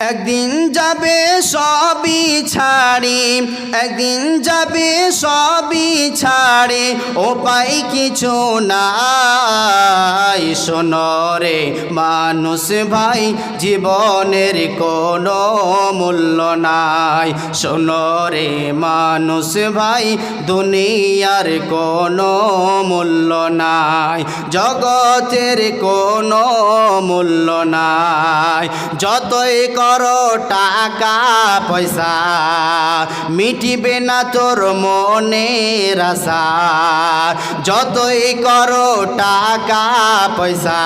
একদিন যাবে সবই ছাড়ি, একদিন যাবে সবই ছাড়ে উপায় কিছু নাই। সোনরে মানুষ ভাই, জীবনের কোনো মূল্য নাই। সোনরে মানুষ ভাই, দুনিয়ার কোনো মূল্য নাই। জগতের কোনো মূল্য নাই। যতই করো টাকা পয়সা, মিটিবে না তোর মনের আশা। যতই করো টাকা পয়সা,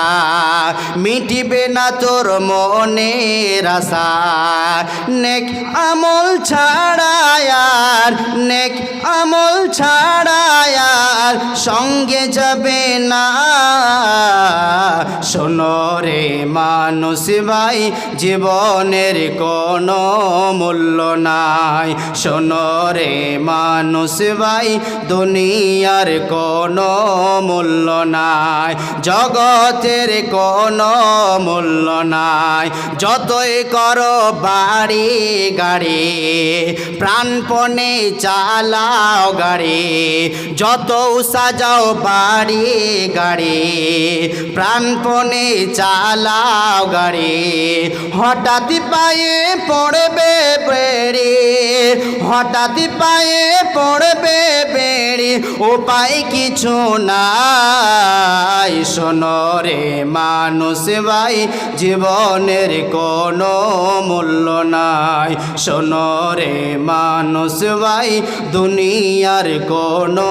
মিটিবে না তোর মনের আশা। নেক আমল ছাড়ায়ার নেক আমল ছাড়ায়ার সঙ্গে যাবে না। সোনরে মানুষ ভাই জীবনের কোনো মূল্য নাই। সোনরে মানুষ ভাই, দুনিয়ার কোনো মূল্য নাই। জগতের কোনো মূল্য নাই। যতই করো বাড়ি, গাড়ি, প্রাণপণে চালাও গাড়ি। যত সাজাও বাড়ি, গাড়ি, প্রাণপণে চালাও গাড়ি। হঠাৎ পায়ে পড়বে বেড়ে হঠাৎ পায়ে পড়বে বেড়ে। উপায় কিছু নাই। সোনরে মানুষ ভাই, জীবনের কোনো মূল্য নাই। সোনরে মানুষ ভাই, দুনিয়ার কোনো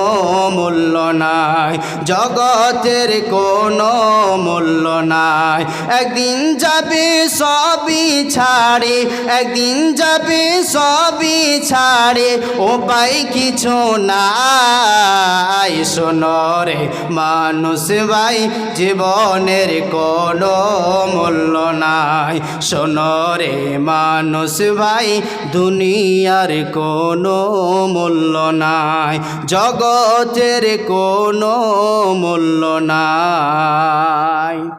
মূল্য নাই। জগতের কোনো মূল্য নাই। একদিন যাবে সবই ছাড়ে, একদিন যাবে সবই ছাড়ে। ও উপায় কিছু নাই। সোনরে মানুষ ভাই, জীবনের কোনো মূল্য নাই। সোনরে মানুষ ভাই, দুনিয়ার কোনো মূল্য নাই। জগতের কোনো মূল্য নাই।